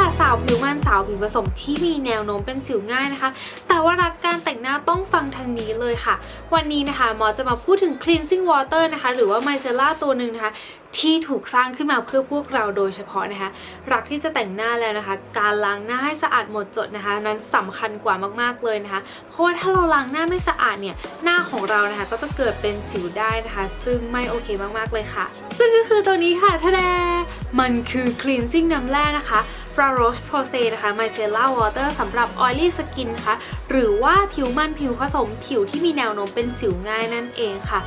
ค่ะ สาวผิวมันสาวผิวผสมที่มีแนวโน้มเป็นสิวง่ายนะคะ แต่ว่ารักการแต่งหน้าต้องฟังทางนี้เลยค่ะ วันนี้นะคะหมอจะมาพูดถึง cleansing water นะคะ หรือว่าไมเซล่าตัวหนึ่งนะคะที่ถูกสร้างขึ้นมาเพื่อพวกเราโดยเฉพาะนะคะ รักที่จะแต่งหน้าแล้วนะคะ การล้างหน้าให้สะอาดหมดจดนะคะ นั้นสำคัญกว่ามากๆเลยนะคะ เพราะว่าถ้าเราล้างหน้าไม่สะอาดเนี่ยหน้าของเรานะคะก็จะเกิดเป็นสิวได้นะคะ ซึ่งไม่โอเคมากๆเลยค่ะ ซึ่งก็คือตัวนี้ค่ะทะแดมันคือ cleansing น้ำแร่นะคะ f r a r o s p r o c e นะคะ micellar water สำหรับ oily skin นะคะ หรือว่าผิวมันผิวผสมผิวที่มีแนวโน้มเป็นสิวง่ายนั่นเองค่ะ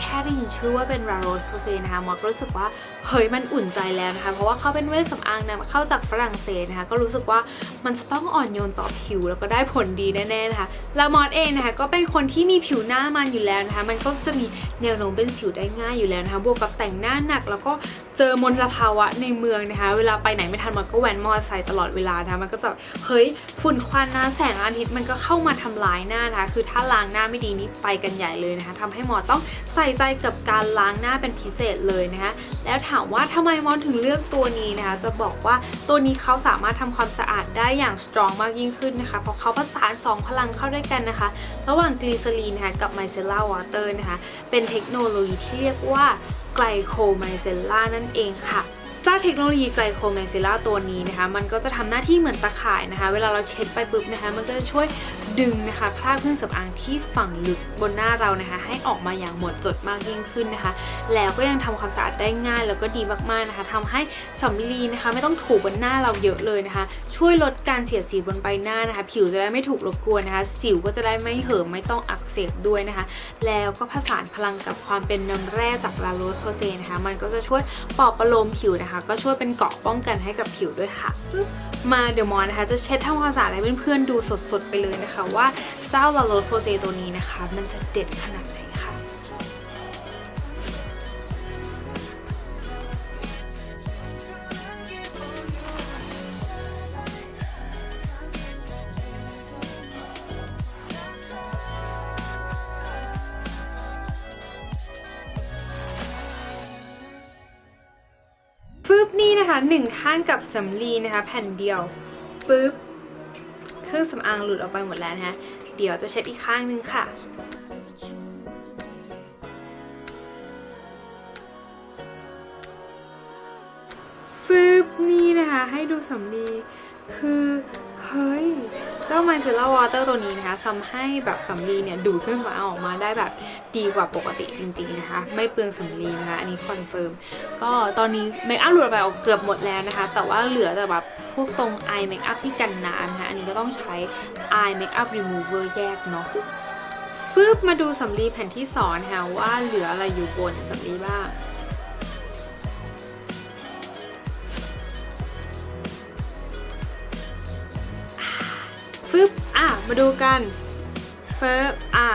แค่ได้ยินชื่อว่าเป็น r a r o s p r o c e นะคะมอสรู้สึกว่าเฮ้ยมันอุ่นใจแล้วนะคะ เพราะว่าเขาเป็นเวชสำอางนำเข้าจากฝรั่งเศสนะคะ ก็รู้สึกว่ามันจะต้องอ่อนโยนต่อผิวแล้วก็ได้ผลดีแน่ๆนะคะแล้วมอสเองนะคะก็เป็นคนที่มีผิวหน้ามันอยู่แล้วนะคะ มันก็จะมีแนวโน้มเป็นสิวได้ง่ายอยู่แล้วนะคะ บวกกับแต่งหน้าหนักแล้วก็เจอมลภาวะในเมืองนะคะ เวลาไปไหนไม่ทันมันก็แวนมอเตอร์ไซค์ตลอดเวลานะคะมันก็จะเฮ้ยฝุ่นควันนะแสงอาทิตย์มันก็เข้ามาทำลายหน้านะคะคือถ้าล้างหน้าไม่ดีนี่ไปกันใหญ่เลยนะคะทำให้หมอต้องใส่ใจกับการล้างหน้าเป็นพิเศษเลยนะคะแล้วถามว่าทำไมมอนถึงเลือกตัวนี้นะคะจะบอกว่าตัวนี้เขาสามารถทำความสะอาดได้อย่างสตรองมากยิ่งขึ้นนะคะเพราะเขาประสาน 2 พลังเข้าด้วยกันนะคะ ระหว่างกลีเซอรีนนะคะกับไมเซล่าวอเตอร์นะคะเป็นเทคโนโลยีที่เรียกว่า ไกลโคไมเซล่านั่นเองค่ะเจ้าเทคโนโลยีไกลโคไมเซล่าตัวนี้นะคะ มันก็จะทำหน้าที่เหมือนตะข่ายนะคะ เวลาเราเช็ดไปปุ๊บนะคะ มันก็จะช่วย ดึงนะคะคราบเครื่องสำอางที่ฝังลึกบนหน้าเรานะคะ ให้ออกมาอย่างหมดจดมากยิ่งขึ้นนะคะ แล้วก็ยังทำความสะอาดได้ง่ายแล้วก็ดีมากๆนะคะทำให้สำลีนะคะ ไม่ต้องถูบนหน้าเราเยอะเลยนะคะ ช่วยลดการเสียดสีบนใบหน้านะคะ ผิวจะได้ไม่ถูกรบกวนนะคะ สิวก็จะได้ไม่เหิมไม่ต้องอักเสบด้วยนะคะ แล้วก็ผสานพลังกับความเป็นน้ำแร่จากลาโรสโพเซนะคะ มันก็จะช่วยปลอบประโลมผิวนะคะ ก็ช่วยเป็นเกราะป้องกันให้กับผิวด้วยค่ะ มาเดี๋ยวมอนะคะ จะเช็ดทำความสะอาดให้เพื่อนๆดูสดๆไปเลยนะคะว่าเจ้าลาโรสโพเซตัวนี้นะคะ มันจะเด็ดขนาดไหนค่ะฟึบนี่นะคะหนึ่งข้างกับสำลีนะคะ แผ่นเดียวปึ๊บ เครื่องสำอางหลุดออกไปหมดแล้วนะฮะ เดี๋ยวจะเช็ดอีกข้างหนึงค่ะฟืบนี่นะคะ ให้ดูสำลีคือ เฮ้ย จ้าไมเซล่าวอเตอร์ตัวนี้นะคะทำให้แบบสำลีเนี่ยดูดเครื่องสำอางออกมาได้แบบดีกว่าปกติจริงๆนะคะ ไม่เปลืองสำลีนะคะ อันนี้คอนเฟิร์ม ก็ตอนนี้เมคอัพหลุดไปออกเกือบหมดแล้วนะคะ แต่ว่าเหลือแต่แบบพวกตรง eye makeup ที่กันน้ำนะคะ อันนี้ก็ต้องใช้ eye makeup remover แยกเนาะฟึบมาดูสำลีแผ่นที่สองนะคะว่าเหลืออะไรอยู่บนสำลีบ้าง ฟึบอะมาดูกันเฟึบอะ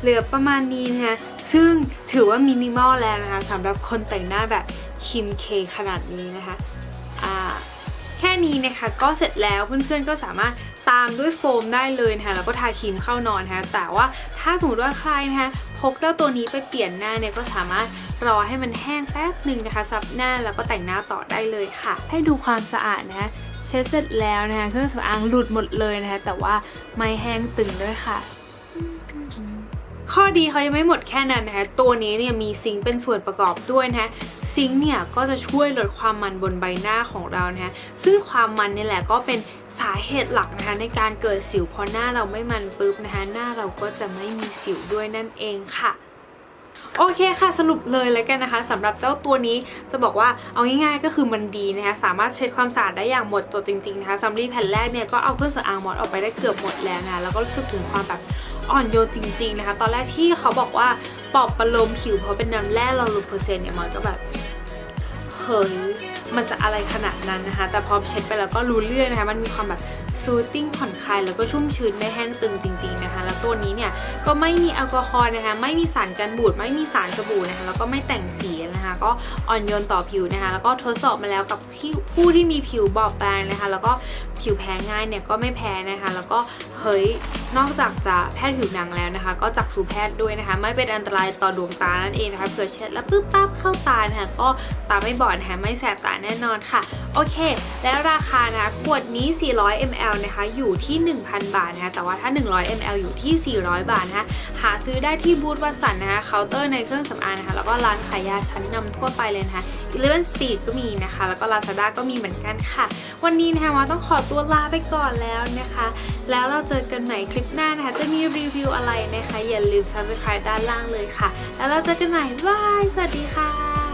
เหลือประมาณนี้นะคะซึ่งถือว่ามินิมอลแล้วนะคะสำหรับคนแต่งหน้าแบบคิมเคขนาดนี้นะคะอ่าแค่นี้นะคะก็เสร็จแล้วเพื่อนๆก็สามารถตามด้วยโฟมได้เลยนะคะแล้วก็ทาครีมเข้านอนนะคะแต่ว่าถ้าสมมติว่าใครนะคะพกเจ้าตัวนี้ไปเปลี่ยนหน้าเนี่ยก็สามารถรอให้มันแห้งแป๊บหนึ่งนะคะซับหน้าแล้วก็แต่งหน้าต่อได้เลยค่ะ ให้ดูความสะอาดนะคะ เช็ดเสร็จแล้วนะคะเครื่องสำอางหลุดหมดเลยนะคะแต่ว่าไม่แห้งตึงด้วยค่ะข้อดีเขายังไม่หมดแค่นั้นนะคะ ตัวนี้เนี่ยมีซิงค์เป็นส่วนประกอบด้วยนะคะซิงค์เนี่ยก็จะช่วยลดความมันบนใบหน้าของเรานะคะซึ่งความมันนี่แหละก็เป็นสาเหตุหลักนะคะในการเกิดสิวพอหน้าเราไม่มันปุ๊บนะคะหน้าเราก็จะไม่มีสิวด้วยนั่นเองค่ะ โอเคค่ะสรุปเลยแล้วกันนะคะสำหรับเจ้าตัวนี้จะบอกว่าเอาง่ายๆก็คือมันดีนะคะสามารถเช็ดความสะอาดได้อย่างหมดจดจริงๆนะคะซัมรีแผ่นแรกเนี่ยก็เอาเครื่องสำอางมอดออกไปได้เกือบหมดแล้วนะแล้วก็รู้สึกถึงความแบบอ่อนโยนจริงๆนะคะ ตอนแรกที่เขาบอกว่าปอบประโลมผิวเพราะเป็นน้ำแร่เราลูเปอร์เซ็นต์เนี่ยมอนก็แบบเฮ้ย มันจะอะไรขนาดนั้นนะคะ แต่พอเช็ดไปแล้วก็รู้เรื่องนะคะ มันมีความแบบซูตติ้งผ่อนคลายแล้วก็ชุ่มชื้นไม่แห้งตึงจริงๆนะคะ แล้วตัวนี้เนี่ยก็ไม่มีแอลกอฮอล์นะคะ ไม่มีสารกันบูด ไม่มีสารสบู่นะคะ แล้วก็ไม่แต่งสีนะคะ ก็อ่อนโยนต่อผิวนะคะ แล้วก็ทดสอบมาแล้วกับผู้ที่มีผิวบอบบางนะคะ แล้วก็ผิวแพ้ง่ายเนี่ยก็ไม่แพ้นะคะ แล้วก็เฮ้ยนอกจากจะแพทย์ผิวหนังแล้วนะคะ ก็จักษุแพทย์ด้วยนะคะ ไม่เป็นอันตรายต่อดวงตานั่นเองนะคะเผื่อเช็ดแล้วปึ๊บปั๊บเข้าตานะคะก็ตาไม่บอดนะคะไม่แสบตาแน่นอนค่ะ โอเค แล้วราคานะขวดนี้ 400 ml นะคะอยู่ที่ 1,000 บาทนะคะแต่ว่าถ้า 100 ml อยู่ที่ 400 บาทนะคะหาซื้อได้ที่บูธวัสันนะคะเคาน์เตอร์ในเครื่องสำอางนะคะแล้วก็ร้านขายยาชั้นนำทั่วไปเลยนะคะ Eleven Street ก็มีนะคะ แล้วก็ Lazada ก็มีเหมือนกันค่ะ วันนี้นะคะว่าต้องขอบตัวลาไปก่อนแล้วนะคะ แล้วเราเจอกันใหม่คลิปหน้านะคะ จะมีรีวิวอะไรนะคะ อย่าลืม subscribe ด้านล่างเลยค่ะ แล้วเราเจอกันใหม่บาย สวัสดีค่ะ